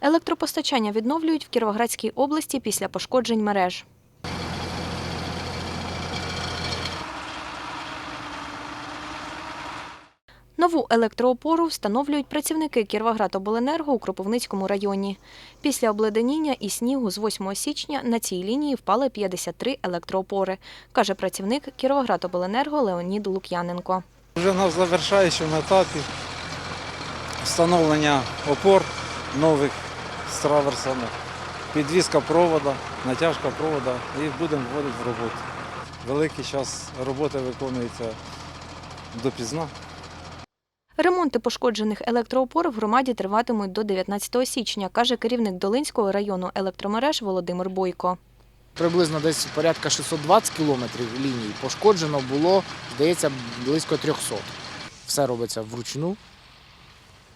Електропостачання відновлюють в Кіровоградській області після пошкоджень мереж. Нову електроопору встановлюють працівники Кіровоградобленерго у Кропивницькому районі. Після обледеніння і снігу з 8 січня на цій лінії впали 53 електроопори, каже працівник Кіровоградобленерго Леонід Лук'яненко. Вже на завершаючому етапі встановлення опор нових з траверсами, підвізка провода, натяжка провода і будемо вводити в роботу. Великий час роботи виконується допізна. Ремонти пошкоджених електроопор в громаді триватимуть до 19 січня, каже керівник Долинського району електромереж Володимир Бойко. Приблизно десь порядка 620 кілометрів ліній пошкоджено було, здається, близько 300. Все робиться вручну,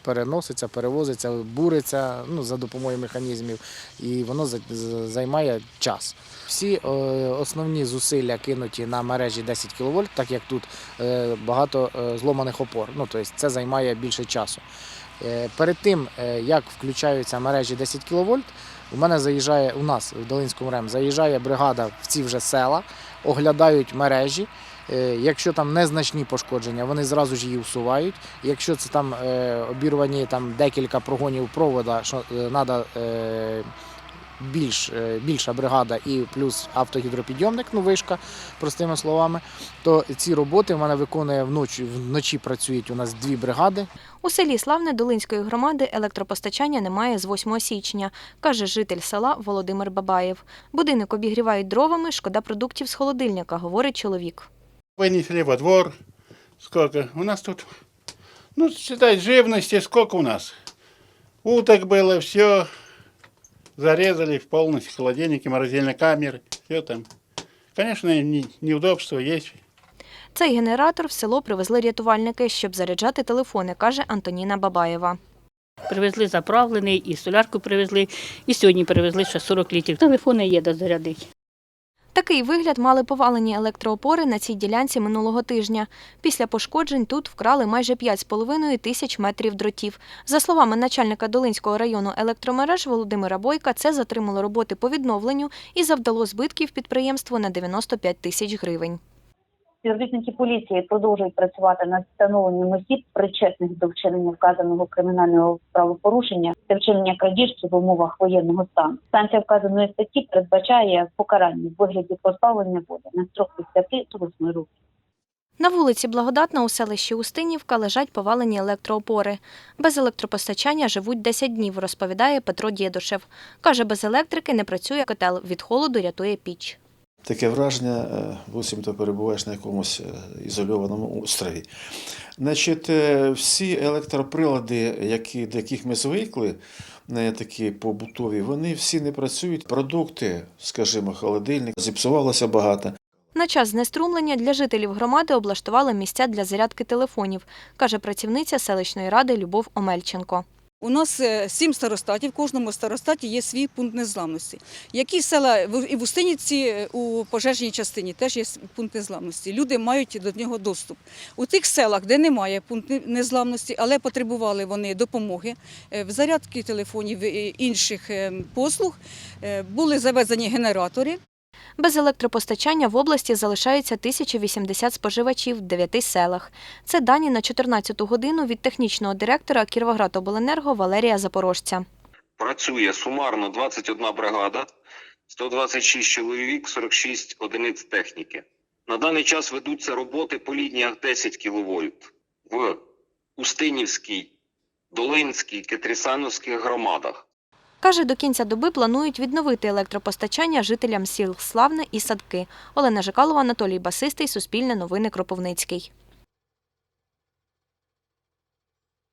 переноситься, перевозиться, буриться ну, за допомогою механізмів, і воно за- за- займає час. Всі е, основні зусилля кинуті на мережі 10 кВт, так як тут е, багато е, зломаних опор. Ну, тобто це займає більше часу. Перед тим, як включаються мережі 10 кВт, у мене заїжджає у нас в Долинському РЕМ заїжджає бригада в ці вже села, оглядають мережі. Е, Якщо там незначні пошкодження, вони зразу ж її усувають. Якщо це там е, обірвані там декілька прогонів провода, що треба е, більш, більша бригада і плюс автогідропідйомник, ну вишка, простими словами, то ці роботи в мене виконує вночі, вночі працюють у нас дві бригади. У селі Славне Долинської громади електропостачання немає з 8 січня, каже житель села Володимир Бабаєв. Будинок обігрівають дровами, шкода продуктів з холодильника, говорить чоловік. Вынесли во двор. Сколько? У нас тут, ну, считай, живности сколько у нас? Уток было, все. Зарезали в полностью холодильники, морозильные камеры, все там. Конечно, не- неудобства есть. Цей генератор в село привезли рятувальники, щоб заряджати телефони, каже Антоніна Бабаєва. Привезли заправлений, і солярку привезли, і сьогодні привезли ще 40 літрів. Телефони є де зарядити. Такий вигляд мали повалені електроопори на цій ділянці минулого тижня. Після пошкоджень тут вкрали майже 5,5 тисяч метрів дротів. За словами начальника Долинського району електромереж Володимира Бойка, це затримало роботи по відновленню і завдало збитків підприємству на 95 тисяч гривень. Співробітники поліції продовжують працювати над встановленням осіб, причетних до вчинення вказаного кримінального правопорушення та вчинення крадіжки в умовах воєнного стану. Станція вказаної статті передбачає покарання в вигляді позбавлення води на строк від 5 до 8 років. На вулиці Благодатна у селищі Устинівка лежать повалені електроопори. Без електропостачання живуть 10 днів, розповідає Петро Дєдушев. Каже, без електрики не працює котел, від холоду рятує піч. Таке враження, е, буцімто перебуваєш на якомусь е, ізольованому острові. Значить, е, всі електроприлади, які, до яких ми звикли, е, такі побутові, вони всі не працюють. Продукти, скажімо, холодильник, зіпсувалося багато. На час знеструмлення для жителів громади облаштували місця для зарядки телефонів, каже працівниця селищної ради Любов Омельченко. У нас е, сім старостатів, в кожному старостаті є свій пункт незламності. Які села в- і в Устиніці е, у пожежній частині теж є пункт незламності. Люди мають до нього доступ. У тих селах, де немає пункту незламності, але потребували вони допомоги е, в зарядці телефонів і інших е, послуг, е, були завезені генератори. Без електропостачання в області залишається 1080 споживачів в 9 селах. Це дані на 14-ту годину від технічного директора Кіровоградобленерго Валерія Запорожця. працює сумарно 21 бригада, 126 чоловік, 46 одиниць техніки. На даний час ведуться роботи по лініях 10 кВт в Устинівській, Долинській, Кетрісановських громадах. Каже, до кінця доби планують відновити електропостачання жителям сіл Славне і Садки. Олена Жикалова, Анатолій Басистий, Суспільне новини Кропивницький.